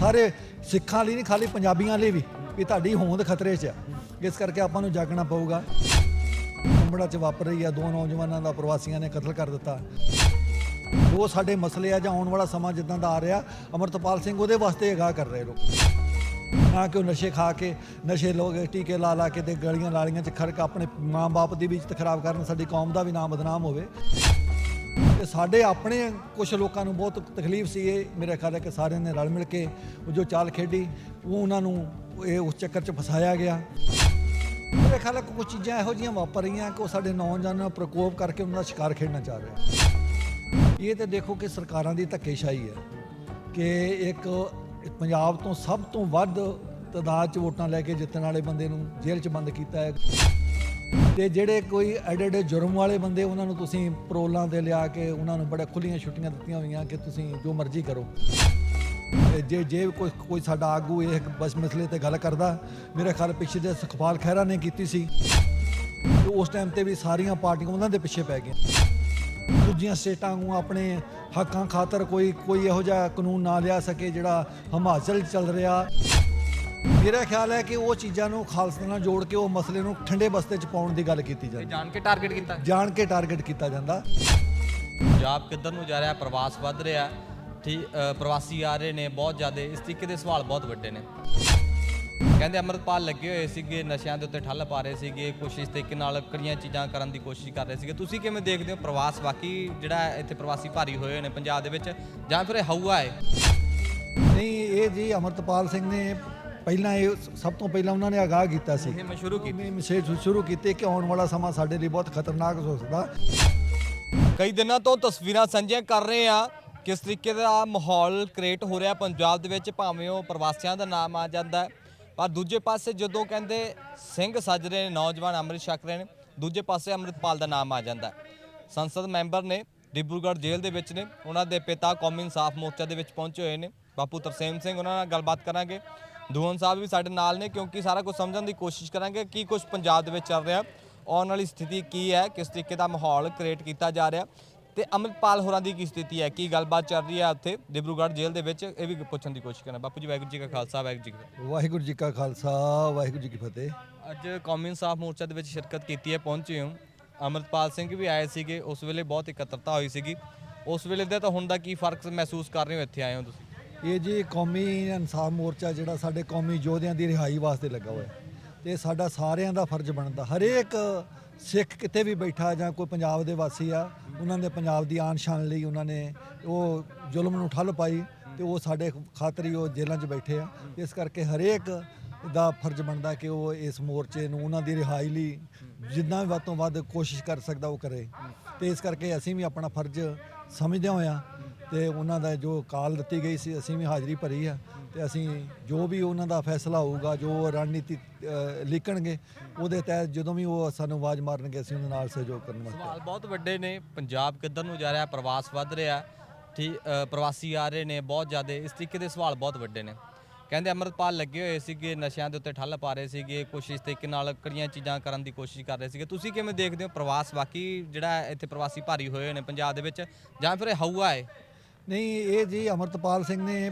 ਸਾਰੇ ਸਿੱਖਾਂ ਲਈ ਨਹੀਂ, ਖਾਲੀ ਪੰਜਾਬੀਆਂ ਲਈ ਵੀ ਵੀ ਤੁਹਾਡੀ ਹੋਂਦ ਖਤਰੇ 'ਚ ਆ। ਇਸ ਕਰਕੇ ਆਪਾਂ ਨੂੰ ਜਾਗਣਾ ਪਊਗਾ। ਕੁੰਬੜਾ 'ਚ ਵਾਪਰ ਰਹੀ ਆ, ਦੋ ਨੌਜਵਾਨਾਂ ਦਾ, ਪ੍ਰਵਾਸੀਆਂ ਨੇ ਕਤਲ ਕਰ ਦਿੱਤਾ। ਉਹ ਸਾਡੇ ਮਸਲੇ ਆ ਜਾਂ ਆਉਣ ਵਾਲਾ ਸਮਾਂ ਜਿੱਦਾਂ ਦਾ ਆ ਰਿਹਾ, ਅਮਰਤਪਾਲ ਸਿੰਘ ਉਹਦੇ ਵਾਸਤੇ ਅਗਾਹ ਕਰ ਰਹੇ ਲੋਕ। ਨਾ ਕਿ ਉਹ ਨਸ਼ੇ ਖਾ ਕੇ, ਨਸ਼ੇ ਲੋਕ ਟੀਕੇ ਲਾ ਲਾ ਕੇ ਤੇ ਗਲੀਆਂ ਲਾਲੀਆਂ 'ਚ ਖੜਕ ਆਪਣੇ ਮਾਂ-ਬਾਪ ਦੀ ਵੀ ਇੱਜ਼ਤ ਖਰਾਬ ਕਰਨ, ਸਾਡੀ ਕੌਮ ਦਾ ਵੀ ਨਾਮ ਬਦਨਾਮ ਹੋਵੇ। ਤੇ ਸਾਡੇ ਆਪਣੇ ਕੁਝ ਲੋਕਾਂ ਨੂੰ ਬਹੁਤ ਤਕਲੀਫ ਸੀ ਇਹ। ਮੇਰੇ ਖਿਆਲ ਹੈ ਕਿ ਸਾਰਿਆਂ ਨੇ ਰਲ ਮਿਲ ਕੇ ਉਹ ਜੋ ਚਾਲ ਖੇਡੀ, ਉਹ ਉਹਨਾਂ ਨੂੰ ਇਹ ਉਸ ਚੱਕਰ 'ਚ ਫਸਾਇਆ ਗਿਆ। ਮੇਰੇ ਖਿਆਲ ਹੈ ਕੁਝ ਚੀਜ਼ਾਂ ਇਹੋ ਜਿਹੀਆਂ ਵਾਪਰ ਰਹੀਆਂ ਕਿ ਉਹ ਸਾਡੇ ਨੌਜਵਾਨਾਂ ਨੂੰ ਪ੍ਰਕੋਪ ਕਰਕੇ ਉਹਨਾਂ ਦਾ ਸ਼ਿਕਾਰ ਖੇਡਣਾ ਚਾਹ ਰਿਹਾ। ਇਹ ਤੇ ਦੇਖੋ ਕਿ ਸਰਕਾਰਾਂ ਦੀ ਧੱਕੇਸ਼ਾਹੀ ਹੈ ਕਿ ਇੱਕ ਪੰਜਾਬ ਤੋਂ ਸਭ ਤੋਂ ਵੱਧ ਤਦਾਦ 'ਚ ਵੋਟਾਂ ਲੈ ਕੇ ਜਿੱਤਣ ਵਾਲੇ ਬੰਦੇ ਨੂੰ ਜੇਲ੍ਹ 'ਚ ਬੰਦ ਕੀਤਾ ਹੈ। ਤੇ ਜਿਹੜੇ ਕੋਈ ਐਡੇ ਐਡੇ ਜੁਰਮ ਵਾਲੇ ਬੰਦੇ, ਉਹਨਾਂ ਨੂੰ ਤੁਸੀਂ ਪਰੋਲਾਂ ਤੇ ਲਿਆ ਕੇ ਉਹਨਾਂ ਨੂੰ ਬੜੇ ਖੁੱਲੀਆਂ ਛੁੱਟੀਆਂ ਦਿੱਤੀਆਂ ਹੋਈਆਂ ਕਿ ਤੁਸੀਂ ਜੋ ਮਰਜ਼ੀ ਕਰੋ। ਤੇ ਜੇ ਜੇ ਕੋਈ ਕੋਈ ਸਾਡਾ ਆਗੂ ਇਹ ਬਸ ਮਸਲੇ ਤੇ ਗੱਲ ਕਰਦਾ, ਮੇਰੇ ਖਿਆਲ ਪਿੱਛੇ ਜੇ ਸੁਖਪਾਲ ਖਹਿਰਾ ਨੇ ਕੀਤੀ ਸੀ। ਉਸ ਟਾਈਮ ਤੇ ਵੀ ਸਾਰੀਆਂ ਪਾਰਟੀਆਂ ਉਹਨਾਂ ਦੇ ਪਿੱਛੇ ਪੈ ਗਈਆਂ। ਦੂਜੀਆਂ ਸਟੇਟਾਂ ਨੂੰ ਆਪਣੇ ਹੱਕਾਂ ਖਾਤਰ ਕੋਈ ਕੋਈ ਇਹੋ ਜਿਹਾ ਕਾਨੂੰਨ ਨਾ ਲਿਆ ਸਕੇ ਜਿਹੜਾ ਹਿਮਾਚਲ 'ਚ ਚੱਲ ਰਿਹਾ। ਮੇਰਾ ਖਿਆਲ ਹੈ ਕਿ ਉਹ ਚੀਜ਼ਾਂ ਨੂੰ ਖਾਲਸਾ ਨਾਲ ਜੋੜ ਕੇ ਉਹ ਮਸਲੇ ਨੂੰ ਠੰਡੇ ਬਸਤੇ 'ਚ ਪਾਉਣ ਦੀ ਗੱਲ ਕੀਤੀ ਜਾਂਦੀ। ਜਾਣ ਕੇ ਟਾਰਗੇਟ ਕੀਤਾ। ਜਾਣ ਕੇ ਟਾਰਗੇਟ ਕੀਤਾ ਜਾਂਦਾ। ਪੰਜਾਬ ਕਿੱਧਰ ਨੂੰ ਜਾ ਰਿਹਾ ਪ੍ਰਵਾਸ ਵੱਧ ਰਿਹਾ ਠੀਕ ਪ੍ਰਵਾਸੀ ਆ ਰਹੇ ਨੇ ਬਹੁਤ ਜ਼ਿਆਦਾ ਇਸ ਤਰੀਕੇ ਦੇ ਸਵਾਲ ਬਹੁਤ ਵੱਡੇ ਨੇ। ਕਹਿੰਦੇ ਅਮਰਤਪਾਲ ਲੱਗੇ ਹੋਏ ਸੀਗੇ ਨਸ਼ਿਆਂ ਦੇ ਉੱਤੇ ਠੱਲ ਪਾ ਰਹੇ ਸੀਗੇ ਕੋਸ਼ਿਸ਼ ਤਰੀਕੇ ਨਾਲ ਕੜੀਆਂ ਚੀਜ਼ਾਂ ਕਰਨ ਦੀ ਕੋਸ਼ਿਸ਼ ਕਰ ਰਹੇ ਸੀਗੇ। ਤੁਸੀਂ ਕਿਵੇਂ ਦੇਖਦੇ ਹੋ ਪ੍ਰਵਾਸ? ਵਾਕਈ ਜਿਹੜਾ ਇੱਥੇ ਪ੍ਰਵਾਸੀ ਭਾਰੀ ਹੋਏ ਹੋਏ ਨੇ ਪੰਜਾਬ ਦੇ ਵਿੱਚ ਜਾਂ ਫਿਰ ਇਹ ਹਊਆ ਹੈ? ਨਹੀਂ ਇਹ ਜੀ ਅਮਰਤਪਾਲ ਸਿੰਘ ਨੇ ਪਹਿਲਾਂ ਇਹ ਸਭ ਤੋਂ ਪਹਿਲਾਂ ਉਹਨਾਂ ਨੇ ਆਗਾਹ ਕੀਤਾ ਸੀ। ਇਹ ਮੈਂ ਸ਼ੁਰੂ ਕੀਤੀ। ਇਹ ਮੈਸੇਜ ਸ਼ੁਰੂ ਕੀਤੇ ਕਿ ਆਉਣ ਵਾਲਾ ਸਮਾਂ ਸਾਡੇ ਲਈ ਬਹੁਤ ਖਤਰਨਾਕ ਹੋ ਸਕਦਾ। ਕਈ ਦਿਨਾਂ ਤੋਂ ਤਸਵੀਰਾਂ ਸਾਂਝੀਆਂ ਕਰ ਰਹੇ ਆ ਕਿਸ ਤਰੀਕੇ ਦਾ ਮਾਹੌਲ ਕ੍ਰੀਏਟ ਹੋ ਰਿਹਾ ਪੰਜਾਬ ਦੇ ਵਿੱਚ ਭਾਵੇਂ ਉਹ ਪ੍ਰਵਾਸੀਆਂ ਦਾ ਨਾਮ ਆ ਜਾਂਦਾ ਹੈ, ਪਰ ਦੂਜੇ ਪਾਸੇ ਜਦੋਂ ਕਹਿੰਦੇ ਸਿੰਘ ਸੱਜ ਰਹੇ ਨੇ ਨੌਜਵਾਨ ਅੰਮ੍ਰਿਤ ਛਕ ਰਹੇ ਨੇ ਦੂਜੇ ਪਾਸੇ ਅੰਮ੍ਰਿਤਪਾਲ ਦਾ ਨਾਮ ਆ ਜਾਂਦਾ ਹੈ। ਸੰਸਦ ਮੈਂਬਰ ਨੇ ਡਿਬਰੂਗੜ੍ਹ ਜੇਲ੍ਹ ਦੇ ਵਿੱਚ ਨੇ। ਉਹਨਾਂ ਦੇ ਪਿਤਾ ਕੌਮੀ ਇਨਸਾਫ ਮੋਰਚਾ ਦੇ ਵਿੱਚ ਪਹੁੰਚੇ ਹੋਏ ਨੇ। ਬਾਪੂ ਤਰਸੇਮ ਸਿੰਘ ਉਹਨਾਂ ਨਾਲ ਗੱਲਬਾਤ ਕਰਾਂਗੇ। ਦੂਹਨ ਸਾਹਿਬ ਵੀ ਸਾਡੇ ਨਾਲ ਨੇ ਕਿਉਂਕਿ ਸਾਰਾ ਕੁਝ ਸਮਝਣ ਦੀ ਕੋਸ਼ਿਸ਼ ਕਰਾਂਗੇ ਕੀ ਕੁਝ ਪੰਜਾਬ ਦੇ ਵਿੱਚ ਚੱਲ ਰਿਹਾ। ਆਉਣ ਵਾਲੀ ਸਥਿਤੀ ਕੀ ਹੈ ਕਿਸ ਤਰੀਕੇ ਦਾ ਮਾਹੌਲ ਕ੍ਰੀਏਟ ਕੀਤਾ ਜਾ ਰਿਹਾ ਤੇ ਅਮਰਪਾਲ ਹੋਰਾਂ ਦੀ ਕੀ ਸਥਿਤੀ ਹੈ ਕੀ ਗੱਲਬਾਤ ਚੱਲ ਰਹੀ ਹੈ ਉੱਥੇ ਡਿਬਰੂਗੜ੍ਹ ਜੇਲ੍ਹ ਦੇ ਵਿੱਚ ਇਹ ਵੀ ਪੁੱਛਣ ਦੀ ਕੋਸ਼ਿਸ਼ ਕਰਨਾ ਬਾਪੂ ਜੀ ਵਾਹਿਗੁਰੂ ਜੀ ਕਾ ਖਾਲਸਾ ਵਾਹਿਗੁਰੂ ਜੀ ਕੀ ਫਤਿਹ। ਵਾਹਿਗੁਰੂ ਜੀ ਕਾ ਖਾਲਸਾ ਵਾਹਿਗੁਰੂ ਜੀ ਕੀ ਫਤਿਹ। ਅੱਜ ਕੌਮੀ ਇਨਸਾਫ ਮੋਰਚਾ ਦੇ ਵਿੱਚ ਸ਼ਿਰਕਤ ਕੀਤੀ ਹੈ ਪਹੁੰਚੇ ਹਾਂ। ਅਮਰਪਾਲ ਸਿੰਘ ਵੀ ਆਏ ਸੀਗੇ ਉਸ ਵੇਲੇ ਬਹੁਤ ਇਕੱਤਰਤਾ ਹੋਈ ਸੀਗੀ। ਉਸ ਵੇਲੇ ਦਾ ਤਾਂ ਹੁਣ ਦਾ ਕੀ ਫ਼ਰਕ ਮਹਿਸੂਸ ਕਰ ਰਹੇ ਹੋ ਇੱਥੇ ਆਏ ਹੋ ਤੁਸੀਂ? ਇਹ ਜੀ ਕੌਮੀ ਇਨਸਾਫ ਮੋਰਚਾ ਜਿਹੜਾ ਸਾਡੇ ਕੌਮੀ ਯੋਧਿਆਂ ਦੀ ਰਿਹਾਈ ਵਾਸਤੇ ਲੱਗਾ ਹੋਇਆ ਹੈ। ਤੇ ਸਾਡਾ ਸਾਰਿਆਂ ਦਾ ਫਰਜ਼ ਬਣਦਾ। ਹਰੇਕ ਸਿੱਖ ਕਿਤੇ ਵੀ ਬੈਠਾ ਜਾਂ ਕੋਈ ਪੰਜਾਬ ਦੇ ਵਾਸੀ ਆ, ਉਹਨਾਂ ਦੇ ਪੰਜਾਬ ਦੀ ਆਨ ਸ਼ਾਨ ਲਈ ਉਹਨਾਂ ਨੇ ਉਹ ਜ਼ੁਲਮ ਨੂੰ ਠੱਲ ਪਾਈ ਤੇ ਉਹ ਸਾਡੇ ਖਾਤਰੀ ਉਹ ਜੇਲ੍ਹਾਂ 'ਚ ਬੈਠੇ ਆ। ਇਸ ਕਰਕੇ ਹਰੇਕ ਦਾ ਫਰਜ਼ ਬਣਦਾ ਕਿ ਉਹ ਇਸ ਮੋਰਚੇ ਨੂੰ, ਉਹਨਾਂ ਦੀ ਰਿਹਾਈ ਲਈ ਜਿੰਨਾ ਵੀ ਵੱਧ ਤੋਂ ਵੱਧ ਕੋਸ਼ਿਸ਼ ਕਰ ਸਕਦਾ ਉਹ ਕਰੇ। ਤੇ ਇਸ ਕਰਕੇ ਅਸੀਂ ਵੀ ਆਪਣਾ ਫਰਜ਼ ਸਮਝਦੇ ਹੋਇਆ ਤੇ ਉਹਨਾਂ ਦਾ ਜੋ ਕਾਲ ਦਿੱਤੀ ਗਈ ਸੀ, ਅਸੀਂ ਵੀ ਹਾਜ਼ਰੀ ਭਰੀ ਆ ਤੇ ਅਸੀਂ ਜੋ ਵੀ ਉਹਨਾਂ ਦਾ ਫੈਸਲਾ ਹੋਊਗਾ, ਜੋ ਰਣਨੀਤੀ ਲਿਖਣਗੇ, ਉਹਦੇ ਤਹਿਤ ਜਦੋਂ ਵੀ ਉਹ ਸਾਨੂੰ ਆਵਾਜ਼ ਮਾਰਨਗੇ, ਅਸੀਂ ਉਹਨਾਂ ਨਾਲ ਸਹਿਯੋਗ ਕਰਨ ਵਾਸਤੇ। ਸਵਾਲ ਬਹੁਤ ਵੱਡੇ ਨੇ, ਪੰਜਾਬ ਕਿੱਧਰ ਨੂੰ ਜਾ ਰਿਹਾ, ਪ੍ਰਵਾਸ ਵੱਧ ਰਿਹਾ ਠੀਕ ਪ੍ਰਵਾਸੀ ਆ ਰਹੇ ਨੇ ਬਹੁਤ ਜ਼ਿਆਦਾ, ਇਸ ਤਰੀਕੇ ਦੇ ਸਵਾਲ ਬਹੁਤ ਵੱਡੇ ਨੇ। ਕਹਿੰਦੇ ਅਮਰਤਪਾਲ ਲੱਗੇ ਹੋਏ ਸੀਗੇ, ਨਸ਼ਿਆਂ ਦੇ ਉੱਤੇ ਠੱਲ ਪਾ ਰਹੇ ਸੀਗੇ ਕੋਸ਼ਿਸ਼ ਤਰੀਕੇ ਨਾਲ ਕੜੀਆਂ ਚੀਜ਼ਾਂ ਕਰਨ ਦੀ ਕੋਸ਼ਿਸ਼ ਕਰ ਰਹੇ ਸੀਗੇ। ਤੁਸੀਂ ਕਿਵੇਂ ਦੇਖਦੇ ਹੋ ਪ੍ਰਵਾਸ? ਬਾਕੀ ਜਿਹੜਾ ਇੱਥੇ ਪ੍ਰਵਾਸੀ ਭਾਰੀ ਹੋਏ ਹੋਏ ਨੇ ਪੰਜਾਬ ਦੇ ਵਿੱਚ, ਜਾਂ ਫਿਰ ਇਹ ਹਊਆ ਹੈ? ਨਹੀਂ ਇਹ ਜੀ ਅਮਰਤਪਾਲ ਸਿੰਘ ਨੇ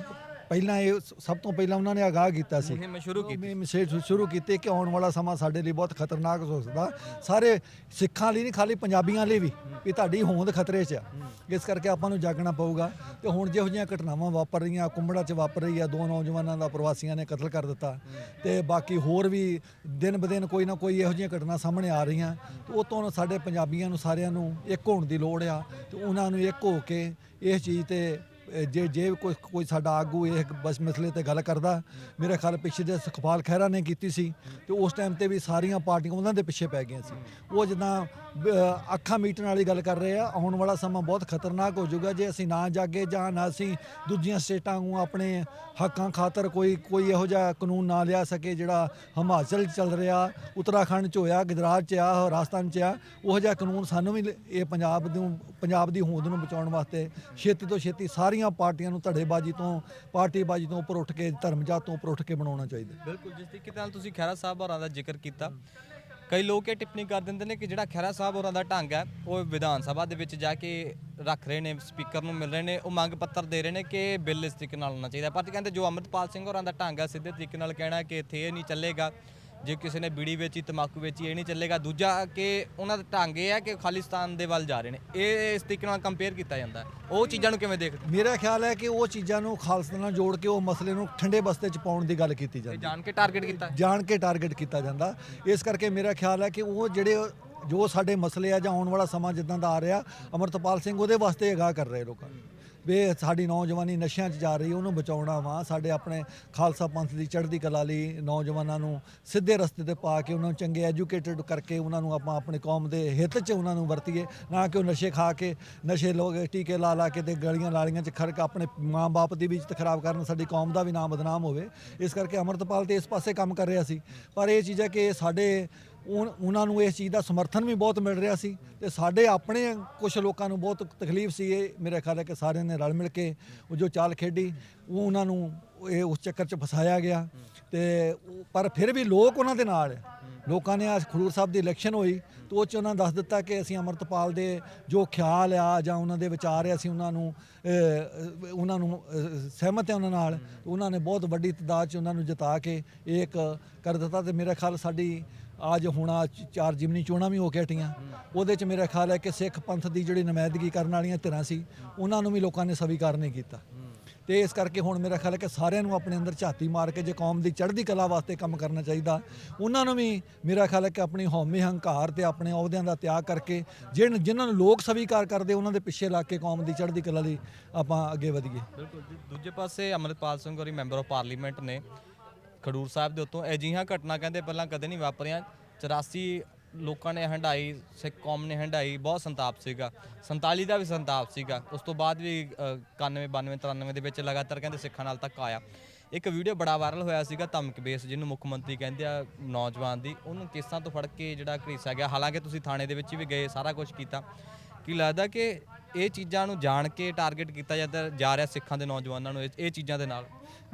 ਪਹਿਲਾਂ ਇਹ ਸਭ ਤੋਂ ਪਹਿਲਾਂ ਉਹਨਾਂ ਨੇ ਆਗਾਹ ਕੀਤਾ ਸੀ। ਇਹ ਮੈਂ ਸ਼ੁਰੂ ਕੀਤੀ ਮੈਂ ਮੈਸੇਜ ਸ਼ੁਰੂ ਕੀਤੇ ਕਿ ਆਉਣ ਵਾਲਾ ਸਮਾਂ ਸਾਡੇ ਲਈ ਬਹੁਤ ਖਤਰਨਾਕ ਹੋ ਸਕਦਾ। ਸਾਰੇ ਸਿੱਖਾਂ ਲਈ ਨਹੀਂ ਖਾਲੀ ਪੰਜਾਬੀਆਂ ਲਈ ਵੀ ਵੀ ਤੁਹਾਡੀ ਹੋਂਦ ਖਤਰੇ 'ਚ ਆ। ਇਸ ਕਰਕੇ ਆਪਾਂ ਨੂੰ ਜਾਗਣਾ ਪਊਗਾ। ਤੇ ਹੁਣ ਜਿਹੋ ਜਿਹੀਆਂ ਘਟਨਾਵਾਂ ਵਾਪਰ ਰਹੀਆਂ ਕੁੰਬੜਾ 'ਚ ਵਾਪਰ ਰਹੀ ਆ ਦੋ ਨੌਜਵਾਨਾਂ ਦਾ ਪ੍ਰਵਾਸੀਆਂ ਨੇ ਕਤਲ ਕਰ ਦਿੱਤਾ। ਤੇ ਬਾਕੀ ਹੋਰ ਵੀ ਦਿਨ ਬਦਿਨ ਕੋਈ ਨਾ ਕੋਈ ਇਹੋ ਜਿਹੀਆਂ ਘਟਨਾ ਸਾਹਮਣੇ ਆ ਰਹੀਆਂ। ਤੇ ਉਹ ਤੋਂ ਸਾਡੇ ਪੰਜਾਬੀਆਂ ਨੂੰ ਸਾਰਿਆਂ ਨੂੰ ਇੱਕ ਹੋਣ ਦੀ ਲੋੜ ਆ। ਤੇ ਉਹਨਾਂ ਨੂੰ ਇੱਕ ਹੋ ਕੇ ਇਸ ਚੀਜ਼ ਤੇ ਜੇ ਜੇ ਕੋਈ ਕੋਈ ਸਾਡਾ ਆਗੂ ਇਹ ਬਸ ਮਸਲੇ ਤੇ ਗੱਲ ਕਰਦਾ, ਮੇਰੇ ਖਿਆਲ ਪਿੱਛੇ ਜੇ ਸੁਖਪਾਲ ਖਹਿਰਾ ਨੇ ਕੀਤੀ ਸੀ, ਤੇ ਉਸ ਟਾਈਮ ਤੇ ਵੀ ਸਾਰੀਆਂ ਪਾਰਟੀਆਂ ਉਹਨਾਂ ਦੇ ਪਿੱਛੇ ਪੈ ਗਈਆਂ ਸੀ। ਉਹ ਜਿੱਦਾਂ ਅੱਖਾਂ ਮੀਟਣ ਵਾਲੀ ਗੱਲ ਕਰ ਰਹੇ ਆ, ਆਉਣ ਵਾਲਾ ਸਮਾਂ ਬਹੁਤ ਖਤਰਨਾਕ ਹੋ ਜਾਊਗਾ, ਜੇ ਅਸੀਂ ਨਾ ਜਾਗੇ ਜਾਂ ਨਾ ਅਸੀਂ ਦੂਜੀਆਂ ਸਟੇਟਾਂ ਨੂੰ ਆਪਣੇ ਹੱਕਾਂ ਖਾਤਰ ਕੋਈ ਕੋਈ ਇਹੋ ਜਿਹਾ ਕਾਨੂੰਨ ਨਾ ਲਿਆ ਸਕੇ ਜਿਹੜਾ ਹਿਮਾਚਲ 'ਚ ਚੱਲ ਰਿਹਾ, ਉੱਤਰਾਖੰਡ 'ਚ ਹੋਇਆ, ਗੁਜਰਾਤ 'ਚ ਆ, ਰਾਜਸਥਾਨ 'ਚ ਆ, ਉਹ ਜਿਹਾ ਕਾਨੂੰਨ ਸਾਨੂੰ ਵੀ ਲ- ਇਹ ਪੰਜਾਬ ਨੂੰ, ਪੰਜਾਬ ਦੀ ਹੋਂਦ ਨੂੰ ਬਚਾਉਣ ਵਾਸਤੇ ਛੇਤੀ ਤੋਂ ਛੇਤੀ ਸਾਰੀ ਸਾਰੀਆਂ ਪਾਰਟੀਆਂ ਨੂੰ ਧੜੇਬਾਜ਼ੀ ਤੋਂ, ਪਾਰਟੀਬਾਜ਼ੀ ਤੋਂ ਉੱਪਰ ਉੱਠ ਕੇ ਧਰਮ ਤੋਂ ਉੱਪਰ ਉੱਠ ਕੇ ਬਣਾਉਣਾ ਚਾਹੀਦਾ। ਬਿਲਕੁਲ, ਜਿਸ ਤਰੀਕੇ ਨਾਲ ਤੁਸੀਂ ਖਹਿਰਾ ਸਾਹਿਬ ਹੋਰਾਂ ਦਾ ਜ਼ਿਕਰ ਕੀਤਾ, ਕਈ ਲੋਕ ਇਹ ਟਿੱਪਣੀ ਕਰ ਦਿੰਦੇ ਨੇ ਕਿ ਜਿਹੜਾ ਖਹਿਰਾ ਸਾਹਿਬ ਹੋਰਾਂ ਦਾ ਢੰਗ ਹੈ, ਉਹ ਵਿਧਾਨ ਸਭਾ ਦੇ ਵਿੱਚ ਜਾ ਕੇ ਰੱਖ ਰਹੇ ਨੇ, ਸਪੀਕਰ ਨੂੰ ਮਿਲ ਰਹੇ ਨੇ, ਉਹ ਮੰਗ ਪੱਤਰ ਦੇ ਰਹੇ ਨੇ ਕਿ ਬਿੱਲ ਇਸ ਤਰੀਕੇ ਨਾਲ ਹੋਣਾ ਚਾਹੀਦਾ ਪਰ ਕਹਿੰਦੇ ਜੋ ਅਮਰਪਾਲ ਸਿੰਘ ਹੋਰਾਂ ਦਾ ਢੰਗ ਹੈ, ਸਿੱਧੇ ਤਰੀਕੇ ਨਾਲ ਕਹਿਣਾ ਕਿ ਇੱਥੇ ਇਹ ਨਹੀਂ ਚੱਲੇਗਾ। ਜੇ ਕਿਸੇ ਨੇ ਬੀੜੀ ਵੇਚੀ ਤਮਾਕੂ ਵੇਚੀ ਇਹ ਨਹੀਂ ਚੱਲੇਗਾ। ਦੂਜਾ ਕਿ ਉਹਨਾਂ ਦਾ ਢੰਗ ਇਹ ਹੈ ਕਿ ਖਾਲਿਸਤਾਨ ਦੇ ਵੱਲ ਜਾ ਰਹੇ ਨੇ। ਇਹ ਇਸ ਤਰੀਕੇ ਨਾਲ ਕੰਪੇਅਰ ਕੀਤਾ ਜਾਂਦਾ ਹੈ। ਉਹ ਚੀਜ਼ਾਂ ਨੂੰ ਕਿਵੇਂ ਦੇਖਦੇ ਮੇਰਾ ਖਿਆਲ ਹੈ ਕਿ ਉਹ ਚੀਜ਼ਾਂ ਨੂੰ ਖਾਲਸਾ ਨਾਲ ਜੋੜ ਕੇ ਉਹ ਮਸਲੇ ਨੂੰ ਠੰਡੇ ਬਸਤੇ 'ਚ ਪਾਉਣ ਦੀ ਗੱਲ ਕੀਤੀ ਇਹ ਜਾਂਦੀ ਜਾਣ ਕੇ ਟਾਰਗੇਟ ਕੀਤਾ ਜਾਣ ਕੇ ਟਾਰਗੇਟ ਕੀਤਾ ਜਾਂਦਾ। ਇਸ ਕਰਕੇ ਮੇਰਾ ਖਿਆਲ ਹੈ ਕਿ ਉਹ ਜਿਹੜੇ ਜੋ ਸਾਡੇ ਮਸਲੇ ਆ ਜਾਂ ਆਉਣ ਵਾਲਾ ਸਮਾਂ ਜਿੱਦਾਂ ਦਾ ਆ ਰਿਹਾ ਅਮਰਤਪਾਲ ਸਿੰਘ ਉਹਦੇ ਵਾਸਤੇ ਅਗਾਹ ਕਰ ਰਹੇ ਲੋਕਾਂ ਨੂੰ। ਵੀ, ਸਾਡੀ ਨੌਜਵਾਨੀ ਨਸ਼ਿਆਂ 'ਚ ਜਾ ਰਹੀ, ਉਹਨੂੰ ਬਚਾਉਣਾ ਵਾ। ਸਾਡੇ ਆਪਣੇ ਖਾਲਸਾ ਪੰਥ ਦੀ ਚੜ੍ਹਦੀ ਕਲਾ ਲਈ ਨੌਜਵਾਨਾਂ ਨੂੰ ਸਿੱਧੇ ਰਸਤੇ ਤੇ ਪਾ ਕੇ ਉਹਨਾਂ ਨੂੰ ਚੰਗੇ ਐਜੂਕੇਟਡ ਕਰਕੇ ਉਹਨਾਂ ਨੂੰ ਆਪਾਂ ਆਪਣੀ ਕੌਮ ਦੇ ਹਿੱਤ 'ਚ ਉਹਨਾਂ ਨੂੰ ਵਰਤੀਏ, ਨਾ ਕਿ ਉਹ ਨਸ਼ੇ ਖਾ ਕੇ, ਨਸ਼ੇ ਲੋਕ ਟੀਕੇ ਲਾ ਲਾ ਕੇ ਤੇ ਗਲੀਆਂ ਨਾਲੀਆਂ 'ਚ ਖੜਕ ਆਪਣੇ ਮਾਂ-ਬਾਪ ਦੀ ਵੀ ਇੱਜ਼ਤ ਖਰਾਬ ਕਰਨ, ਸਾਡੀ ਕੌਮ ਦਾ ਵੀ ਨਾਮ ਬਦਨਾਮ ਹੋਵੇ। ਇਸ ਕਰਕੇ ਅਮਰਤਪਾਲ ਤੇ ਇਸ ਪਾਸੇ ਕੰਮ ਕਰ ਰਿਹਾ ਸੀ। ਪਰ ਇਹ ਚੀਜ਼ ਹੈ ਕਿ ਸਾਡੇ ਉਨ- ਉਹਨਾਂ ਨੂੰ ਇਸ ਚੀਜ਼ ਦਾ ਸਮਰਥਨ ਵੀ ਬਹੁਤ ਮਿਲ ਰਿਹਾ ਸੀ ਤੇ ਸਾਡੇ ਆਪਣੇ ਕੁਝ ਲੋਕਾਂ ਨੂੰ ਬਹੁਤ ਤਕਲੀਫ ਸੀ ਇਹ ਮੇਰੇ ਖਿਆਲ ਹੈ ਕਿ ਸਾਰਿਆਂ ਨੇ ਰਲ ਮਿਲ ਕੇ ਉਹ ਜੋ ਚਾਲ ਖੇਡੀ ਉਹ ਉਹਨਾਂ ਨੂੰ ਇਹ ਉਸ ਚੱਕਰ 'ਚ ਫਸਾਇਆ ਗਿਆ ਤੇ ਉਹ- ਪਰ ਫਿਰ ਵੀ ਲੋਕ ਉਹਨਾਂ ਦੇ ਨਾਲ ਹੈ। ਲੋਕਾਂ ਨੇ ਅੱਜ ਖਡੂਰ ਸਾਹਿਬ ਦੀ ਇਲੈਕਸ਼ਨ ਹੋਈ ਤੇ ਉਹ ਚ ਉਹਨਾਂ ਦੱਸ ਦਿੱਤਾ ਕਿ ਅਸੀਂ ਅਮਰਤਪਾਲ ਦੇ ਜੋ ਖਿਆਲ ਆ ਜਾਂ ਉਹਨਾਂ ਦੇ ਵਿਚਾਰ ਆ ਅਸੀਂ ਉਹਨਾਂ ਨੂੰ ਅਹ, ਅਹ, ਉਹਨਾਂ ਨੂੰ ਅਹ, ਸਹਿਮਤ ਹੈ ਉਹਨਾਂ ਨਾਲ ਉਹਨਾਂ ਨੇ ਬਹੁਤ ਵੱਡੀ ਤਦਾਦ ਚ ਉਹਨਾਂ ਨੂੰ ਜਿਤਾ ਕੇ ਇਹ ਇੱਕ ਕਰ ਦਿੱਤਾ ਤੇ ਮੇਰਾ ਖਿਆਲ ਸਾਡੀ ਅੱਜ ਹੁਣ ਆਹ ਚਾਰ ਜਿਮਨੀ ਚੋਣਾਂ ਵੀ ਹੋ ਕੇ ਹਟੀਆਂ। ਉਹਦੇ ਚ ਮੇਰਾ ਖਿਆਲ ਹੈ ਕਿ ਸਿੱਖ ਪੰਥ ਦੀ ਜਿਹੜੀ ਨੁਮਾਇੰਦਗੀ ਕਰਨ ਵਾਲੀਆਂ ਧਿਰਾਂ ਸੀ, ਉਹਨਾਂ ਨੂੰ ਵੀ ਲੋਕਾਂ ਨੇ ਸਵੀਕਾਰ ਨਹੀਂ ਕੀਤਾ। ਤੇ ਇਸ ਕਰਕੇ ਹੁਣ ਮੇਰਾ ਖਿਆਲ ਹੈ ਕਿ ਸਾਰਿਆਂ ਨੂੰ ਆਪਣੇ ਅੰਦਰ ਝਾਤੀ ਮਾਰ ਕੇ ਜੇ ਕੌਮ ਦੀ ਚੜ੍ਹਦੀ ਕਲਾ ਵਾਸਤੇ ਕੰਮ ਕਰਨਾ ਚਾਹੀਦਾ, ਉਹਨਾਂ ਨੂੰ ਵੀ ਮੇਰਾ ਖਿਆਲ ਹੈ ਕਿ ਆਪਣੀ ਹਉਮੈ ਹੰਕਾਰ ਤੇ ਆਪਣੇ ਅਹੁਦਿਆਂ ਦਾ ਤਿਆਗ ਕਰਕੇ ਜਿਹਨ ਜਿਨ੍ਹਾਂ ਨੂੰ ਲੋਕ ਸਵੀਕਾਰ ਕਰਦੇ, ਉਹਨਾਂ ਦੇ ਪਿੱਛੇ ਲੱਗ ਕੇ ਕੌਮ ਦੀ ਚੜ੍ਹਦੀ ਕਲਾ ਲਈ ਆਪਾਂ ਅੱਗੇ ਵਧੀਏ। ਬਿਲਕੁਲ ਦੂਜੇ ਪਾਸੇ ਅਮਰਪਾਲ ਸਿੰਘ ਹੋਰੀ ਮੈਂਬਰ ਆਫ ਪਾਰਲੀਮੈਂਟ ਨੇ ਖਡੂਰ ਸਾਹਿਬ ਦੇ ਉੱਤੋਂ ਅਜਿਹੀਆਂ ਘਟਨਾ ਕਹਿੰਦੇ ਪਹਿਲਾਂ ਕਦੇ ਨਹੀਂ ਵਾਪਰੀਆਂ। 84 ਲੋਕਾਂ ਨੇ ਹੰਡਾਈ ਸਿੱਖ ਕੌਮ ਨੇ ਹੰਡਾਈ ਬਹੁਤ ਸੰਤਾਪ ਸੀਗਾ। 47 ਦਾ ਵੀ ਸੰਤਾਪ ਸੀਗਾ। ਉਸ ਤੋਂ ਬਾਅਦ ਵੀ ਅ, 91 92 93 ਦੇ ਵਿੱਚ ਲਗਾਤਾਰ ਕਹਿੰਦੇ ਸਿੱਖਾਂ ਨਾਲ ਧੱਕਾ ਆਇਆ। ਇੱਕ ਵੀਡੀਓ ਬੜਾ ਵਾਇਰਲ ਹੋਇਆ ਸੀਗਾ ਧਮਕ ਬੇਸ ਜਿਹਨੂੰ ਮੁੱਖ ਮੰਤਰੀ ਕਹਿੰਦੇ ਆ ਨੌਜਵਾਨ ਦੀ। ਉਹਨੂੰ ਕੇਸਾਂ ਤੋਂ ਫੜ ਕੇ ਜਿਹੜਾ ਘੜੀਸਿਆ ਗਿਆ। ਹਾਲਾਂਕਿ ਤੁਸੀਂ ਥਾਣੇ ਦੇ ਵਿੱਚ ਵੀ ਗਏ ਸਾਰਾ ਕੁਝ ਕੀਤਾ। ਕੀ ਲੱਗਦਾ ਕਿ ਇਹ ਚੀਜ਼ਾਂ ਨੂੰ ਜਾਣ ਕੇ ਟਾਰਗੇਟ ਕੀਤਾ ਜਾਂਦਾ ਜਾ ਰਿਹਾ ਸਿੱਖਾਂ ਦੇ ਨੌਜਵਾਨਾਂ ਨੂੰ ਇਹ ਇਹ ਚੀਜ਼ਾਂ ਦੇ ਨਾਲ?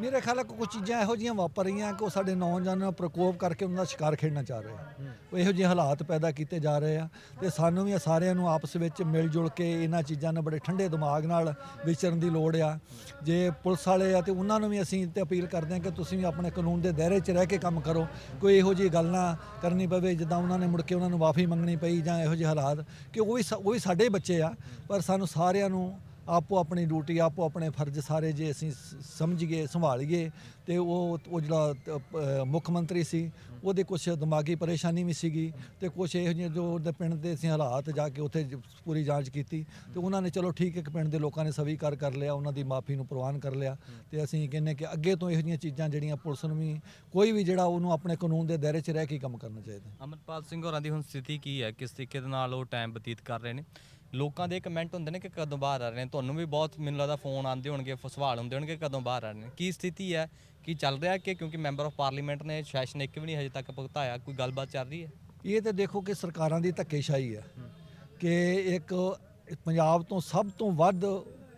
ਮੇਰੇ ਖਿਆਲ ਕਿ ਕੁਝ ਚੀਜ਼ਾਂ ਇਹੋ ਜਿਹੀਆਂ ਵਾਪਰ ਰਹੀਆਂ ਕਿ ਉਹ ਸਾਡੇ ਨੌਜਵਾਨਾਂ ਨੂੰ ਪ੍ਰਕੋਪ ਕਰਕੇ ਉਹਨਾਂ ਦਾ ਸ਼ਿਕਾਰ ਖੇਡਣਾ ਚਾਹ ਰਹੇ ਆ। ਉਹ ਇਹੋ ਜਿਹੇ ਹਾਲਾਤ ਪੈਦਾ ਕੀਤੇ ਜਾ ਰਹੇ ਆ ਤੇ ਸਾਨੂੰ ਵੀ ਸਾਰਿਆਂ ਨੂੰ ਆਪਸ ਵਿੱਚ ਮਿਲ ਜੁਲ ਕੇ ਇਹਨਾਂ ਚੀਜ਼ਾਂ ਨਾਲ ਬੜੇ ਠੰਡੇ ਦਿਮਾਗ ਨਾਲ ਵਿਚਰਨ ਦੀ ਲੋੜ ਆ। ਜੇ ਪੁਲਿਸ ਵਾਲੇ ਆ ਤੇ ਉਹਨਾਂ ਨੂੰ ਵੀ ਅਸੀਂ ਤੇ ਅਪੀਲ ਕਰਦੇ ਹਾਂ ਕਿ ਤੁਸੀਂ ਵੀ ਆਪਣੇ ਕਾਨੂੰਨ ਦੇ ਦਾਇਰੇ 'ਚ ਰਹਿ ਕੇ ਕੰਮ ਕਰੋ। ਕੋਈ ਇਹੋ ਜਿਹੀ ਗੱਲ ਨਾ ਕਰਨੀ ਪਵੇ ਜਿੱਦਾਂ ਉਹਨਾਂ ਨੇ ਮੁੜ ਕੇ ਉਹਨਾਂ ਨੂੰ ਮਾਫੀ ਮੰਗਣੀ ਪਈ ਜਾਂ ਇਹੋ ਜਿਹੇ ਹਾਲਾਤ ਕਿ ਉਹ ਵੀ ਉਹ ਵੀ ਸਾਡੇ ਬੱਚੇ ਆ ਪਰ ਸਾਨੂੰ ਸਾਰਿਆਂ ਨੂੰ ਆਪੋ ਆਪਣੀ ਡਿਊਟੀ, ਆਪੋ ਆਪਣੇ ਫਰਜ਼ ਸਾਰੇ ਜੇ ਅਸੀਂ ਸਮਝੀਏ, ਸੰਭਾਲੀਏ, ਤੇ ਉਹ ਉਹ ਜਿਹੜਾ ਮੁੱਖ ਮੰਤਰੀ ਸੀ, ਉਹਦੇ ਕੁਝ ਦਿਮਾਗੀ ਪਰੇਸ਼ਾਨੀ ਵੀ ਸੀਗੀ ਤੇ ਕੁਝ ਇਹੋ ਜਿਹੇ ਜੋ ਉਹਦੇ ਪਿੰਡ ਦੇ ਅਸੀਂ ਹਾਲਾਤ ਜਾ ਕੇ ਉੱਥੇ ਪੂਰੀ ਜਾਂਚ ਕੀਤੀ ਤੇ ਉਹਨਾਂ ਨੇ ਚਲੋ ਠੀਕ, ਇੱਕ ਪਿੰਡ ਦੇ ਲੋਕਾਂ ਨੇ ਸਵੀਕਾਰ ਕਰ ਲਿਆ, ਉਹਨਾਂ ਦੀ ਮਾਫੀ ਨੂੰ ਪ੍ਰਵਾਨ ਕਰ ਲਿਆ ਤੇ ਅਸੀਂ ਕਹਿੰਨੇ ਕਿ ਅੱਗੇ ਤੋਂ ਇਹੋ ਜਿਹੀਆਂ ਚੀਜ਼ਾਂ ਜਿਹੜੀਆਂ ਪੁਲਿਸ ਨੂੰ ਵੀ, ਕੋਈ ਵੀ ਜਿਹੜਾ ਉਹਨੂੰ ਆਪਣੇ ਕਾਨੂੰਨ ਦੇ ਦਾਇਰੇ 'ਚ ਰਹਿ ਕੇ ਕੰਮ ਕਰਨਾ ਚਾਹੀਦਾ। ਅਮਰਪਾਲ ਸਿੰਘ ਹੋਰਾਂ ਦੀ ਹੁਣ ਸਥਿਤੀ ਕੀ ਹੈ? ਕਿਸ ਤਰੀਕੇ ਦੇ ਨਾਲ ਉਹ ਟਾਈਮ ਬਤੀਤ ਕਰ ਰਹੇ ਨੇ? ਲੋਕਾਂ ਦੇ ਕਮੈਂਟ ਹੁੰਦੇ ਨੇ ਕਿ ਕਦੋਂ ਬਾਹਰ ਆ ਰਹੇ ਨੇ। ਤੁਹਾਨੂੰ ਵੀ ਬਹੁਤ ਮੈਨੂੰ ਲੱਗਦਾ ਫੋਨ ਆਉਂਦੇ ਹੋਣਗੇ ਸਵਾਲ ਹੁੰਦੇ ਹੋਣਗੇ ਕਦੋਂ ਬਾਹਰ ਆ ਰਹੇ ਨੇ। ਕੀ ਸਥਿਤੀ ਹੈ? ਕੀ ਚੱਲ ਰਿਹਾ ਕਿ ਕਿਉਂਕਿ ਮੈਂਬਰ ਆਫ ਪਾਰਲੀਮੈਂਟ ਨੇ ਸੈਸ਼ਨ ਇੱਕ ਵੀ ਨਹੀਂ ਹਜੇ ਤੱਕ ਭੁਗਤਾਇਆ। ਕੋਈ ਗੱਲਬਾਤ ਚੱਲ ਰਹੀ ਹੈ? ਇਹ ਤੇ ਦੇਖੋ ਕਿ ਸਰਕਾਰਾਂ ਦੀ ਧੱਕੇਸ਼ਾਹੀ ਹੈ ਕਿ ਇੱਕ ਪੰਜਾਬ ਤੋਂ ਸਭ ਤੋਂ ਵੱਧ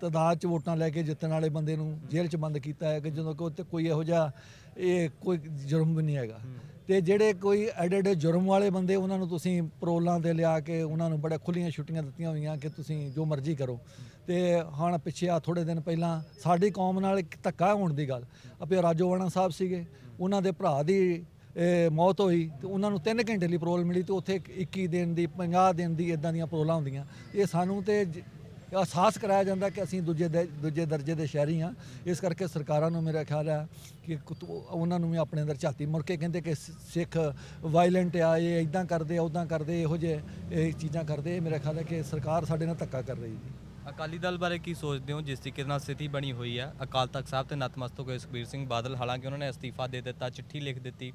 ਤਦਾਦ ਚ ਵੋਟਾਂ ਲੈ ਕੇ ਜਿੱਤਣ ਵਾਲੇ ਬੰਦੇ ਨੂੰ ਜੇਲ੍ਹ ਚ ਬੰਦ ਕੀਤਾ ਹੈ ਕਿ ਜਦੋਂ ਕਿ ਉੱਤੇ ਕੋਈ ਇਹੋ ਜਿਹਾ ਇਹ ਕੋਈ ਜੁਰਮ ਵੀ ਨਹੀਂ ਹੈਗਾ। ਤੇ ਜਿਹੜੇ ਕੋਈ ਐਡੇ ਐਡੇ ਜੁਰਮ ਵਾਲੇ ਬੰਦੇ ਉਹਨਾਂ ਨੂੰ ਤੁਸੀਂ ਪਰੋਲਾਂ ਤੇ ਲਿਆ ਕੇ ਉਹਨਾਂ ਨੂੰ ਬੜੇ ਖੁੱਲੀਆਂ ਛੁੱਟੀਆਂ ਦਿੱਤੀਆਂ ਹੋਈਆਂ ਕਿ ਤੁਸੀਂ ਜੋ ਮਰਜ਼ੀ ਕਰੋ। ਤੇ ਹੁਣ ਪਿੱਛੇ ਆ ਥੋੜੇ ਦਿਨ ਪਹਿਲਾਂ ਸਾਡੀ ਕੌਮ ਨਾਲ ਇੱਕ ਧੱਕਾ ਹੋਣ ਦੀ ਗੱਲ। ਆਪੇ ਰਾਜੋਵਾਣਾ ਸਾਹਿਬ ਸੀਗੇ, ਉਹਨਾਂ ਦੇ ਭਰਾ ਦੀ ਮੌਤ ਹੋਈ ਤੇ ਉਹਨਾਂ ਨੂੰ 3 ਘੰਟੇ ਲਈ ਪਰੋਲ ਮਿਲੀ ਤੇ ਉੱਥੇ 21 ਦਿਨ ਦੀ 50 ਦਿਨ ਦੀ ਇਦਾਂ ਦੀਆਂ ਪਰੋਲਾਂ ਹੁੰਦੀਆਂ। ਇਹ ਸਾਨੂੰ ਤੇ ਜ- ਅਹਿਸਾਸ ਕਰਾਇਆ ਜਾਂਦਾ ਕਿ ਅਸੀਂ ਦੂਜੇ ਦੇ- ਦੂਜੇ ਦਰਜੇ ਦੇ ਸ਼ਹਿਰੀ ਹਾਂ। ਇਸ ਕਰਕੇ ਸਰਕਾਰਾਂ ਨੂੰ ਮੇਰਾ ਖਿਆਲ ਹੈ ਕਿ ਉਹਨਾਂ ਨੂੰ ਵੀ ਆਪਣੇ ਅੰਦਰ ਝਾਤੀ। ਮੁੜ ਕੇ ਕਹਿੰਦੇ ਕਿ ਸਿੱਖ ਵਾਇਲੈਂਟ ਆ, ਇਹ ਇਦਾਂ ਕਰਦੇ ਉਦਾਂ ਕਰਦੇ ਇਹੋ ਜਿਹੇ ਇਹ ਚੀਜ਼ਾਂ ਕਰਦੇ ਮੇਰਾ ਖਿਆਲ ਹੈ ਕਿ ਸਰਕਾਰ ਸਾਡੇ ਨਾਲ ਧੱਕਾ ਕਰ ਰਹੀ ਜੀ ਅਕਾਲੀ ਦਲ ਬਾਰੇ ਕੀ ਸੋਚਦੇ ਹੋ? ਜਿਸ ਤਰੀਕੇ ਨਾਲ ਸਥਿਤੀ ਬਣੀ ਹੋਈ ਹੈ। ਅਕਾਲ ਤਖਤ ਸਾਹਿਬ ਤੇ ਨਤਮਸਤਕ ਹੋਏ ਸੁਖਬੀਰ ਸਿੰਘ ਬਾਦਲ, ਹਾਲਾਂਕਿ ਉਹਨਾਂ ਨੇ ਅਸਤੀਫਾ ਦੇ ਦਿੱਤਾ, ਚਿੱਠੀ ਲਿਖ ਦਿੱਤੀ।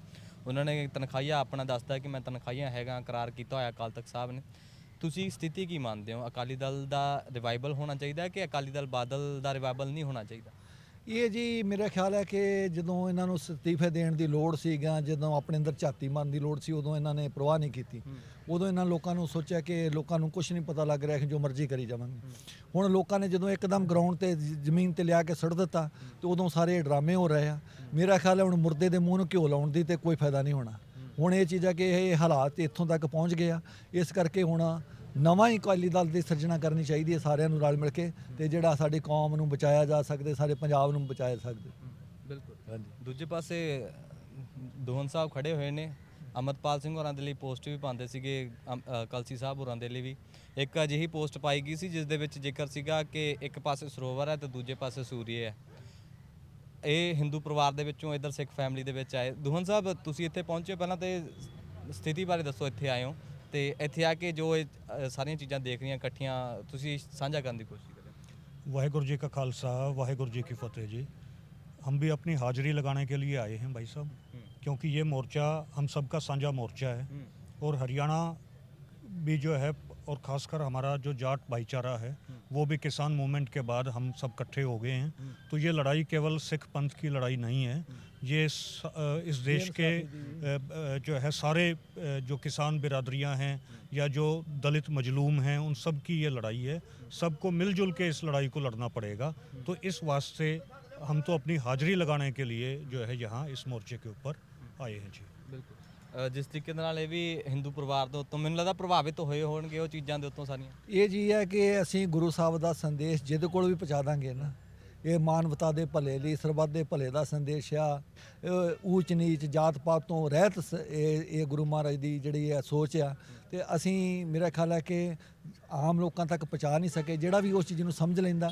ਉਹਨਾਂ ਨੇ ਤਨਖਾਹੀਆ ਆਪਣਾ ਦੱਸਦਾ ਕਿ ਮੈਂ ਤਨਖਾਹੀਆ ਹੈਗਾ ਕਰਾਰ ਕੀਤਾ ਹੋਇਆ ਅਕਾਲ ਤਖਤ ਸਾਹਿਬ ਨੇ। ਤੁਸੀਂ ਸਥਿਤੀ ਕੀ ਮੰਨਦੇ ਹੋ? ਅਕਾਲੀ ਦਲ ਦਾ ਰਿਵਾਈਵਲ ਹੋਣਾ ਚਾਹੀਦਾ ਹੈ ਕਿ ਅਕਾਲੀ ਦਲ ਬਾਦਲ ਦਾ ਰਿਵਾਈਵਲ ਨਹੀਂ ਹੋਣਾ ਚਾਹੀਦਾ? ਇਹ ਜੀ ਮੇਰਾ ਖਿਆਲ ਹੈ ਕਿ ਜਦੋਂ ਇਹਨਾਂ ਨੂੰ ਅਸਤੀਫੇ ਦੇਣ ਦੀ ਲੋੜ ਸੀਗਾ ਜਦੋਂ ਆਪਣੇ ਅੰਦਰ ਝਾਤੀ ਮਾਰਨ ਦੀ ਲੋੜ ਸੀ ਉਦੋਂ ਇਹਨਾਂ ਨੇ ਪ੍ਰਵਾਹ ਨਹੀਂ ਕੀਤੀ। ਉਦੋਂ ਇਹਨਾਂ ਲੋਕਾਂ ਨੂੰ ਸੋਚਿਆ ਕਿ ਲੋਕਾਂ ਨੂੰ ਕੁਝ ਨਹੀਂ ਪਤਾ ਲੱਗ ਰਿਹਾ ਕਿ ਜੋ ਮਰਜ਼ੀ ਕਰੀ ਜਾਵਾਂਗੇ ਹੁਣ ਲੋਕਾਂ ਨੇ ਜਦੋਂ ਇੱਕਦਮ ਗਰਾਊਂਡ ਤੇ ਜ਼ਮੀਨ ਤੇ ਲਿਆ ਕੇ ਸੁੱਟ ਦਿੱਤਾ ਤੇ ਉਦੋਂ ਸਾਰੇ ਡਰਾਮੇ ਹੋ ਰਹੇ ਆ। ਮੇਰਾ ਖਿਆਲ ਹੈ ਹੁਣ ਮੁਰਦੇ ਦੇ ਮੂੰਹ ਨੂੰ ਘਿਓ ਲਾਉਣ ਦੀ ਤੇ ਕੋਈ ਫਾਇਦਾ ਨਹੀਂ ਹੋਣਾ। ਹੁਣ ਇਹ ਚੀਜ਼ ਆ ਕਿ ਇਹ ਹਾਲਾਤ ਇੱਥੋਂ ਤੱਕ ਪਹੁੰਚ ਗਏ ਆ। ਇਸ ਕਰਕੇ ਹੁਣ ਨਵਾਂ ਹੀ ਅਕਾਲੀ ਦਲ ਦੀ ਸਿਰਜਣਾ ਕਰਨੀ ਚਾਹੀਦੀ ਹੈ ਸਾਰਿਆਂ ਨੂੰ ਰਲ ਮਿਲ ਕੇ ਤੇ ਜਿਹੜਾ ਸਾਡੀ ਕੌਮ ਨੂੰ ਬਚਾਇਆ ਜਾ ਸਕਦੇ ਸਾਰੇ ਪੰਜਾਬ ਨੂੰ ਬਚਾਇਆ ਸਕਦੇ। ਬਿਲਕੁਲ। ਹਾਂਜੀ। ਦੂਜੇ ਪਾਸੇ ਦੋਹਨ ਸਾਹਿਬ ਖੜੇ ਹੋਏ ਨੇ। ਅਮਰਪਾਲ ਸਿੰਘ ਹੋਰਾਂ ਦੇ ਲਈ ਪੋਸਟ ਵੀ ਪਾਉਂਦੇ ਸੀਗੇ ਕਲਸੀ ਸਾਹਿਬ ਹੋਰਾਂ ਦੇ ਲਈ ਵੀ। ਇੱਕ ਅਜਿਹੀ ਪੋਸਟ ਪਾਈ ਗਈ ਸੀ ਜਿਸ ਦੇ ਵਿੱਚ ਜ਼ਿਕਰ ਸੀਗਾ ਕਿ ਇੱਕ ਪਾਸੇ ਸਰੋਵਰ ਹੈ ਤੇ ਦੂਜੇ ਪਾਸੇ ਸੂਰੀਏ ਹੈ। ਇਹ ਹਿੰਦੂ ਪਰਿਵਾਰ ਦੇ ਵਿੱਚੋਂ ਇਧਰ ਸਿੱਖ ਫੈਮਿਲੀ ਦੇ ਵਿੱਚ ਆਏ ਦੋਹਨ ਸਾਹਿਬ ਤੁਸੀਂ ਇੱਥੇ ਪਹੁੰਚੇ ਪਹਿਲਾਂ ਤੇ ਸਥਿਤੀ ਬਾਰੇ ਦੱਸੋ ਇੱਥੇ ਆਏ ਹੋ ਤੇ ਇੱਥੇ ਆ ਕੇ ਜੋ ਇਹ ਅ, ਸਾਰੀਆਂ ਚੀਜ਼ਾਂ ਦੇਖ ਰਹੀਆਂ ਇਕੱਠੀਆਂ ਤੁਸੀਂ ਸਾਂਝਾ ਕਰਨ ਦੀ ਕੋਸ਼ਿਸ਼ ਕਰਿਓ वाहेगुरु जी का खालसा वाहेगुरु जी की फतेह जी हम भी अपनी हाजिरी लगाने के लिए आए हैं भाई साहब क्योंकि ये मोर्चा हम सबका साझा मोर्चा है और हरियाणा भी जो है और ख़ासकर हमारा जो जाट भाईचारा है वो भी किसान मूवमेंट के बाद हम सब इकट्ठे हो गए हैं। तो ये लड़ाई केवल सिख पंथ की लड़ाई नहीं है। ये इस, इस देश के जो है सारे जो किसान बिरादरियाँ हैं या जो दलित मजलूम हैं उन सब की ये लड़ाई है। सबको मिलजुल के इस लड़ाई को लड़ना पड़ेगा। तो इस वास्ते हम तो अपनी हाजिरी लगाने के लिए जो है यहाँ इस मोर्चे के ऊपर आए हैं जी। बिल्कुल। ਅ, ਜਿਸ ਤਰੀਕੇ ਦੇ ਨਾਲ ਇਹ ਵੀ ਹਿੰਦੂ ਪਰਿਵਾਰ ਦੇ ਉੱਤੋਂ ਮੈਨੂੰ ਲੱਗਦਾ ਪ੍ਰਭਾਵਿਤ ਹੋਏ ਹੋਣਗੇ ਉਹ ਚੀਜ਼ਾਂ ਦੇ ਉੱਤੋਂ ਸਾਰੀਆਂ। ਇਹ ਜੀ ਹੈ ਕਿ ਅਸੀਂ ਗੁਰੂ ਸਾਹਿਬ ਦਾ ਸੰਦੇਸ਼ ਜਿਹਦੇ ਕੋਲ ਵੀ ਪਹੁੰਚਾ ਦਾਂਗੇ ਨਾ। ਇਹ ਮਾਨਵਤਾ ਦੇ ਭਲੇ ਲਈ ਸਰਬੱਤ ਦੇ ਭਲੇ ਦਾ ਸੰਦੇਸ਼ ਆ। ਇਹ ਊਚ ਨੀਚ ਜਾਤ ਪਾਤ ਤੋਂ ਰਹਿਤ ਸ- ਇਹ ਇਹ ਗੁਰੂ ਮਹਾਰਾਜ ਦੀ ਜਿਹੜੀ ਹੈ ਸੋਚ ਆ। ਤੇ ਅਸੀਂ ਮੇਰਾ ਖਿਆਲ ਹੈ ਕਿ ਆਮ ਲੋਕਾਂ ਤੱਕ ਪਹੁੰਚਾ ਨਹੀਂ ਸਕੇ ਜਿਹੜਾ ਵੀ ਉਸ ਚੀਜ਼ ਨੂੰ ਸਮਝ ਲੈਂਦਾ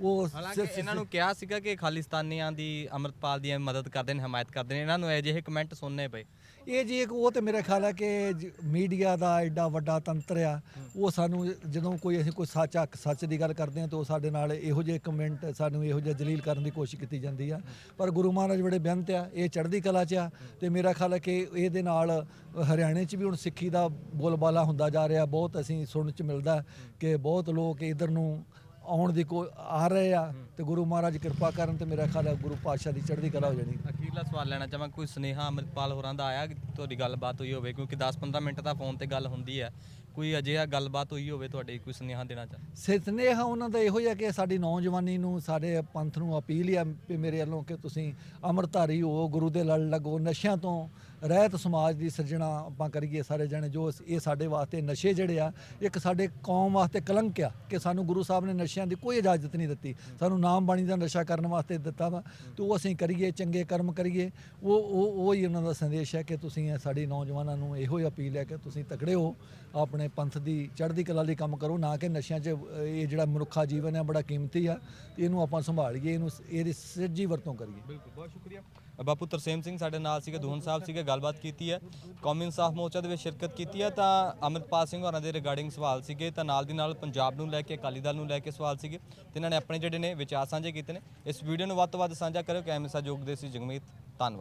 ਉਹ ਸ- ਹਾਲਾਂਕਿ ਸ- ਇਹਨਾਂ ਨੂੰ ਕਿਹਾ ਸੀਗਾ ਕਿ ਖਾਲਿਸਤਾਨੀਆਂ ਦੀ ਅਮਰਤਪਾਲ ਦੀ ਮਦਦ ਕਰਦੇ ਨੇ ਹਮਾਇਤ ਕਰਦੇ ਨੇ। ਇਹਨਾਂ ਨੂੰ ਅਜਿਹੇ ਕਮੈਂਟ ਸੁਣਨੇ ਪਏ। ਇਹ ਜੀ ਇੱਕ ਉਹ ਤੇ ਮੇਰਾ ਖਿਆਲ ਹੈ ਕਿ ਜ- ਮੀਡੀਆ ਦਾ ਐਡਾ ਵੱਡਾ ਤੰਤਰ ਆ, ਉਹ ਸਾਨੂੰ ਜਦੋਂ ਕੋਈ ਅਸੀਂ ਕੋਈ ਸੱਚ, ਹੱਕ, ਸੱਚ ਦੀ ਗੱਲ ਕਰਦੇ ਹਾਂ ਤਾਂ ਉਹ ਸਾਡੇ ਨਾਲ ਇਹੋ ਜਿਹੇ ਕਮੈਂਟ ਸਾਨੂੰ ਇਹੋ ਜਿਹਾ ਜਲੀਲ ਕਰਨ ਦੀ ਕੋਸ਼ਿਸ਼ ਕੀਤੀ ਜਾਂਦੀ ਆ। ਪਰ ਗੁਰੂ ਮਹਾਰਾਜ ਬੜੇ ਬੇਅੰਤ ਆ, ਇਹ ਚੜ੍ਹਦੀ ਕਲਾ 'ਚ ਆ ਤੇ ਮੇਰਾ ਖਿਆਲ ਹੈ ਕਿ ਇਹਦੇ ਨਾਲ ਹਰਿਆਣੇ 'ਚ ਵੀ ਹੁਣ ਸਿੱਖੀ ਦਾ ਬੋਲਬਾਲਾ ਹੁੰਦਾ ਜਾ ਰਿਹਾ, ਬਹੁਤ ਅਸੀਂ ਸੁਣਨ 'ਚ ਮਿਲਦਾ ਕਿ ਬਹੁਤ ਲੋਕ ਇਧਰ ਨੂੰ ਆਉਣ ਦੀ ਕੋ, ਆ ਰਹੇ ਆ ਤੇ ਗੁਰੂ ਮਹਾਰਾਜ ਕਿਰਪਾ ਕਰਨ ਤੇ ਮੇਰਾ ਖਿਆਲ ਹੈ ਗੁਰੂ ਪਾਤਸ਼ਾਹ ਦੀ ਚੜ੍ਹਦੀ ਕਲਾ ਹੋ ਜਾਣੀ। ਅਖੀਰਲਾ ਸਵਾਲ ਲੈਣਾ ਚਾਹਾਂ, ਕੋਈ ਸੁਨੇਹਾ ਅਮਰਤਪਾਲ ਹੋਰਾਂ ਦਾ ਆਇਆ ਕਿ ਤੁਹਾਡੀ ਗੱਲਬਾਤ ਹੋਈ ਹੋਵੇ? ਕਿਉਂਕਿ 10-15 ਮਿੰਟ ਤਾਂ ਫੋਨ ਤੇ ਗੱਲ ਹੁੰਦੀ ਹੈ। ਕੋਈ ਅਜਿਹਾ ਗੱਲਬਾਤ ਹੋਈ ਹੋਵੇ ਤੁਹਾਡੇ, ਕੋਈ ਸੁਨੇਹਾ ਦੇਣਾ ਚਾਹ ਸਿਰਤਨੇਹਾ ਉਹਨਾਂ ਦਾ ਇਹੋ ਹੀ ਆ ਕਿ ਸਾਡੀ ਨੌਜਵਾਨੀ ਨੂੰ, ਸਾਡੇ ਪੰਥ ਨੂੰ ਅਪੀਲ ਹੀ ਆ ਵੀ ਮੇਰੇ ਵੱਲੋਂ ਕਿ ਤੁਸੀਂ ਅੰਮ੍ਰਿਤਧਾਰੀ ਹੋ, ਗੁਰੂ ਦੇ ਲੜ ਲੱਗੋ, ਨਸ਼ਿਆਂ ਤੋਂ ਰਹਿਤ ਸਮਾਜ ਦੀ ਸਿਰਜਣਾ ਆਪਾਂ ਕਰੀਏ ਸਾਰੇ ਜਣੇ, ਜੋ ਇਸ- ਇਹ ਸਾਡੇ ਵਾਸਤੇ ਨਸ਼ੇ ਜਿਹੜੇ ਆ, ਇੱਕ ਸਾਡੇ ਕੌਮ ਵਾਸਤੇ ਕਲੰਕ ਆ ਕਿ ਸਾਨੂੰ ਗੁਰੂ ਸਾਹਿਬ ਨੇ ਨਸ਼ਿਆਂ ਦੀ ਕੋਈ ਇਜਾਜ਼ਤ ਨਹੀਂ ਦਿੱਤੀ। ਸਾਨੂੰ ਨਾਮ ਬਾਣੀ ਦਾ ਨਸ਼ਾ ਕਰਨ ਵਾਸਤੇ ਦਿੱਤਾ ਵਾ, ਤੇ ਉਹ ਅਸੀਂ ਕਰੀਏ, ਚੰਗੇ ਕਰਮ ਕਰੀਏ। ਉਹ ਉਹ ਉਹ ਹੀ ਉਹਨਾਂ ਦਾ ਸੰਦੇਸ਼ ਹੈ ਕਿ ਤੁਸੀਂ ਇਹ ਸਾਡੀ ਨੌਜਵਾਨਾਂ ਨੂੰ ਇਹੋ ਹੀ ਅਪੀਲ ਹੈ ਕਿ ਤੁਸੀਂ ਤਕੜੇ ਹੋ ਆਪਣੇ ਪੰਥ ਦੀ, ਚੜ੍ਹਦੀ ਕਲਾ ਲਈ ਕੰਮ ਕਰੋ, ਨਾ ਕਿ ਨਸ਼ਿਆਂ 'ਚ ਇਹ ਜਿਹੜਾ ਮਨੁੱਖਾ ਜੀਵਨ ਹੈ, ਬੜਾ ਕੀਮਤੀ ਆ। ਤੇ ਇਹਨੂੰ ਆਪਾਂ ਸੰਭਾਲੀਏ, ਇਹਨੂੰ ਇਹਦੀ ਸਿੱਜੀ ਵਰਤੋਂ ਕਰੀਏ। ਬਿਲਕੁਲ, ਬਹੁਤ ਸ਼ੁਕਰੀਆ। ਬਾਪੂ ਤਰਸੇਮ ਸਿੰਘ ਸਾਡੇ ਨਾਲ ਸੀਗੇ, ਦੋਹਨ ਸਾਹਿਬ ਸੀਗੇ, ਗੱਲਬਾਤ ਕੀਤੀ ਹੈ। ਕੌਮੀ ਇਨਸਾਫ ਮੋਰਚਾ ਦੇ ਵਿੱਚ ਸ਼ਿਰਕਤ ਕੀਤੀ ਹੈ, ਤਾਂ ਅਮਰਪਾਲ ਸਿੰਘ ਹੋਰਾਂ ਦੇ ਰਿਗਾਰਡਿੰਗ ਸਵਾਲ ਸੀਗੇ, ਤਾਂ ਨਾਲ ਦੀ ਨਾਲ ਪੰਜਾਬ ਨੂੰ ਲੈ ਕੇ, ਅਕਾਲੀ ਦਲ ਨੂੰ ਲੈ ਕੇ ਸਵਾਲ ਸੀਗੇ, ਤੇ ਇਹਨਾਂ ਨੇ ਆਪਣੇ ਜਿਹੜੇ ਨੇ ਵਿਚਾਰ ਸਾਂਝੇ ਕੀਤੇ ਨੇ। ਇਸ ਵੀਡੀਓ ਨੂੰ ਵੱਧ ਤੋਂ ਵੱਧ ਸਾਂਝਾ ਕਰਿਓ, ਕੈਮਰਾ ਸਹਿਯੋਗ ਦੇ ਸੀ ਜਗਮੀਤ ਧੰਨਵਾਦ।